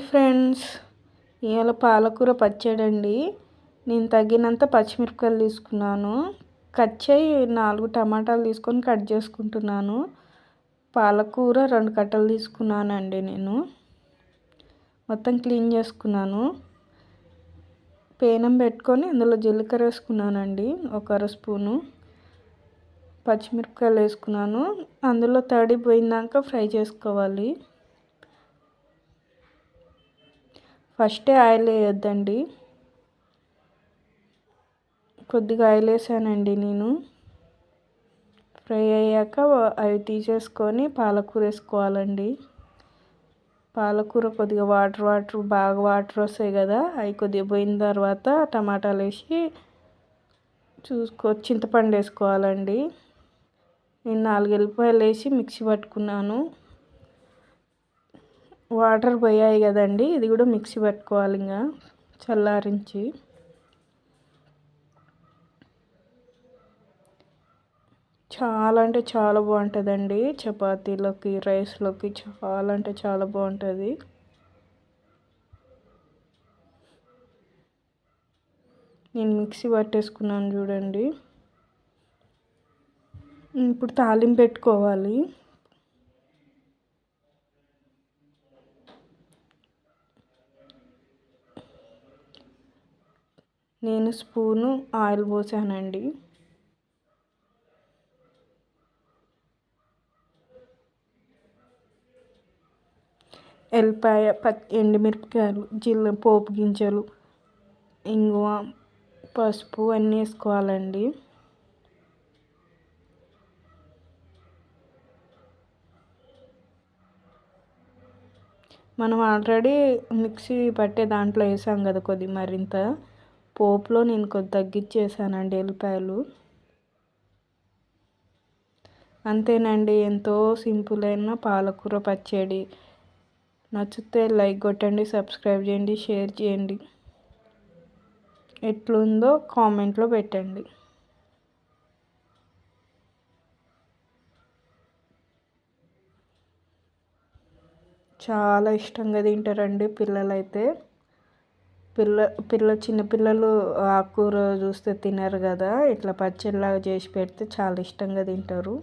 Hi friends ఇవాళ పాలకూర పచ్చడండి. నేను తగినంత పచ్చిమిరపకాయలు తీసుకున్నాను. కట్ చేయి నాలుగు టమాటాలు తీసుకొని కట్ చేసుకుంటున్నాను. పాలకూర రెండు కట్టలు తీసుకున్నానండి నేను. మొత్తం క్లీన్ చేసుకున్నాను. పేనం పెట్టుకొని అందులో జీలకర్ర వేసుకున్నానండి ఒక అర స్పూను. పచ్చిమిరపకాయలు వేసుకున్నాను. అందులో తడి పోయిందాక ఫ్రై చేసుకోవాలి. ఫస్టే ఆయిల్ వేయొద్దండి. కొద్దిగా ఆయిల్ వేసానండి నేను. ఫ్రై అయ్యాక అవి తీసేసుకొని పాలకూర వేసుకోవాలండి. పాలకూర కొద్దిగా వాటర్ వాటర్ బాగా వాటర్ వస్తాయి కదా అవి కొద్దిగా పోయిన తర్వాత టమాటాలు వేసి చూసుకో చింతపండు వేసుకోవాలండి. నేను నాలుగు ఎల్లిపాయలు వేసి మిక్సీ పట్టుకున్నాను. వాటర్ పోయాయి కదండి. ఇది కూడా మిక్సీ పెట్టుకోవాలి ఇంకా చల్లారించి. చాలా అంటే చాలా బాగుంటుందండి. చపాతీలోకి రైస్లోకి చాలా అంటే చాలా బాగుంటుంది. నేను మిక్సీ పట్టేసుకున్నాను చూడండి. ఇప్పుడు తాలింపు పెట్టుకోవాలి. నేను స్పూను ఆయిల్ పోసానండి. ఎల్లిపాయ పచ్చి ఎండుమిరపకాయలు జీల పోపు గింజలు ఇంగువ పసుపు అన్నీ వేసుకోవాలండి. మనం ఆల్రెడీ మిక్సీ పట్టే దాంట్లో వేసాం కదా కొద్ది మరింత. పోపులో నేను కొద్ది తగ్గించేసానండి ఎల్లిపాయలు. అంతేనండి ఎంతో సింపుల్ అయిన పాలకూర పచ్చడి. నచ్చితే లైక్ కొట్టండి సబ్స్క్రైబ్ చేయండి షేర్ చేయండి. ఎట్లుందో కామెంట్లో పెట్టండి. చాలా ఇష్టంగా తింటారండి పిల్లలైతే. పిల్ల పిల్ల చిన్నపిల్లలు ఆకుకూర చూస్తే తినరు కదా ఇట్లా పచ్చడిలాగా చేసి పెడితే చాలా ఇష్టంగా తింటారు.